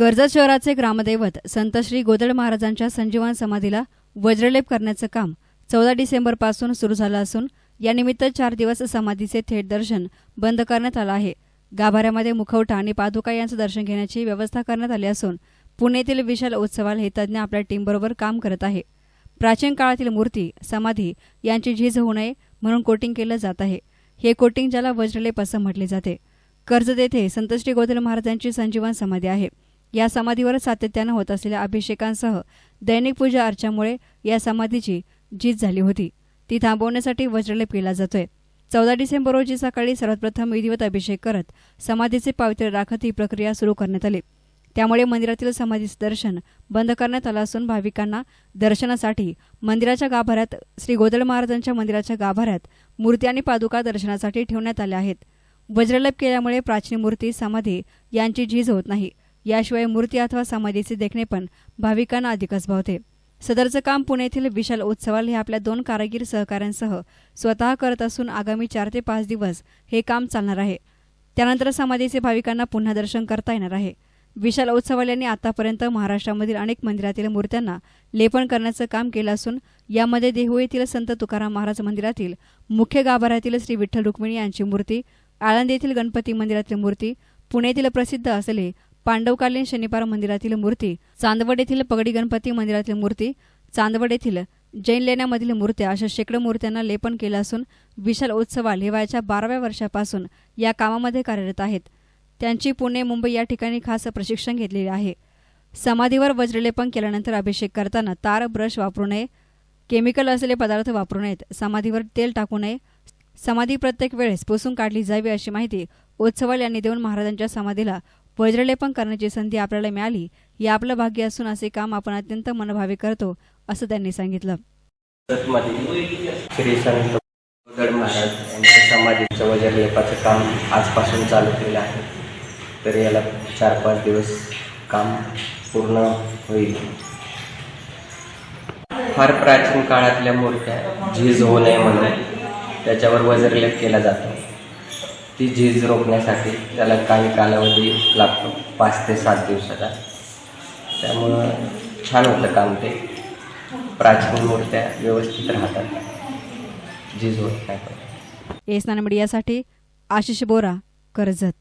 कर्जत शहराचे ग्रामदैवत संत श्री गोदड महाराजांच्या संजीवन समाधीला वज्रलेप करण्याचं काम चौदा डिसेंबरपासून सुरू झालं असून यानिमित्त चार दिवस समाधीचे थेट दर्शन बंद करण्यात आलं आहे. गाभाऱ्यामध्ये मुखवटा आणि पादुका यांचं दर्शन घेण्याची व्यवस्था करण्यात आली असून पुणेतील विशाल उत्सवाल हे तज्ज्ञ आपल्या टीमबरोबर काम करत आहे. प्राचीन काळातील मूर्ती समाधी यांची झीज होऊ नये म्हणून कोटिंग केलं जात आहे. हे कोटिंग ज्याला वज्रलेप असं म्हटले जाते. कर्जत येथे संतश्री गोदल महाराजांची संजीवन समाधी आहे. या समाधीवर सातत्यानं होत असलेल्या अभिषेकांसह दैनिक पूजा अर्चामुळे या समाधीची जीत झाली होती. ती थांबवण्यासाठी वज्रलेप केला जातोय. चौदा डिसेंबर रोजी सकाळी सर्वप्रथम विधिवत अभिषेक करत समाधीचे पावित्र्य राखत ही प्रक्रिया सुरू करण्यात आली. त्यामुळे मंदिरातील समाधीचे दर्शन बंद करण्यात आलं असून भाविकांना दर्शनासाठी मंदिराच्या गाभाऱ्यात श्री गोदळ महाराजांच्या मंदिराच्या गाभाऱ्यात मूर्ती आणि पादुका दर्शनासाठी ठेवण्यात आल्या आहेत. वज्रलेप केल्यामुळे प्राचीन मूर्ती समाधी यांची झीज होत नाही. याशिवाय मूर्ती अथवा समाधीचे देखणे पण भाविकांना अधिकच भावते. सदरचं काम पुण्यातील विशाल उत्सवाल हे आपल्या दोन कारागीर सहकाऱ्यांसह स्वतः करत असून आगामी चार ते पाच दिवस हे काम चालणार आहे. त्यानंतर समाधीचे भाविकांना पुन्हा दर्शन करता येणार आहे. विशाल उत्सवाल यांनी आतापर्यंत महाराष्ट्रामधील अनेक मंदिरातील मूर्त्यांना लेपन करण्याचं काम केलं असून यामध्ये देहू येथील संत तुकाराम महाराज मंदिरातील मुख्य गाभाऱ्यातील श्री विठ्ठल रुक्मिणी यांची मूर्ती आळंदी येथील गणपती मंदिरातील मूर्ती पुण्यातील प्रसिद्ध असलेले पांडवकालीन शनिपार मंदिरातील मूर्ती चांदवड येथील पगडी गणपती मंदिरातील मूर्ती चांदवड येथील जैन लेण्यामधील मूर्त्या अशा शेकडो मूर्त्यांना लेपन केलं असून विशाल उत्सवाल हे वयाच्या बाराव्या वर्षापासून या कामामध्ये कार्यरत आहेत. त्यांची पुणे मुंबई या ठिकाणी खास प्रशिक्षण घेतलेले आहे. समाधीवर वज्रलेपन केल्यानंतर अभिषेक करताना तार ब्रश वापरू नये केमिकल असलेले पदार्थ वापरू नयेत समाधीवर तेल टाकू नये समाधी प्रत्येक वेळेस पुसून काढली जावी अशी माहिती उत्सवाल यांनी देऊन महाराजांच्या समाधीला वज्रलेपन करण्याची संधी आपल्याला मिळाली. हे आपलं भाग्य असून असे काम आपण अत्यंत मनभावे करतो असं त्यांनी सांगितलं. श्री संत महाराज यांच्या समाधीचं वज्रलेपाचं काम आजपासून चालू केलं आहे. तर याला चार पाच दिवस काम पूर्ण होईल. फार प्राचीन काळातल्या मूर्त्या झीज होऊ नये म्हणून त्याच्यावर वज्रलेप केला जातो. ती झीज रोखण्यासाठी त्याला काही कालावधी लागतो पाच ते सात दिवसाचा. त्यामुळं छान होतं काम ते. प्राचीन मूर्त्या व्यवस्थित राहतात. झीज होत नाही पण. एस मीडियासाठी आशिष बोरा कर्जत.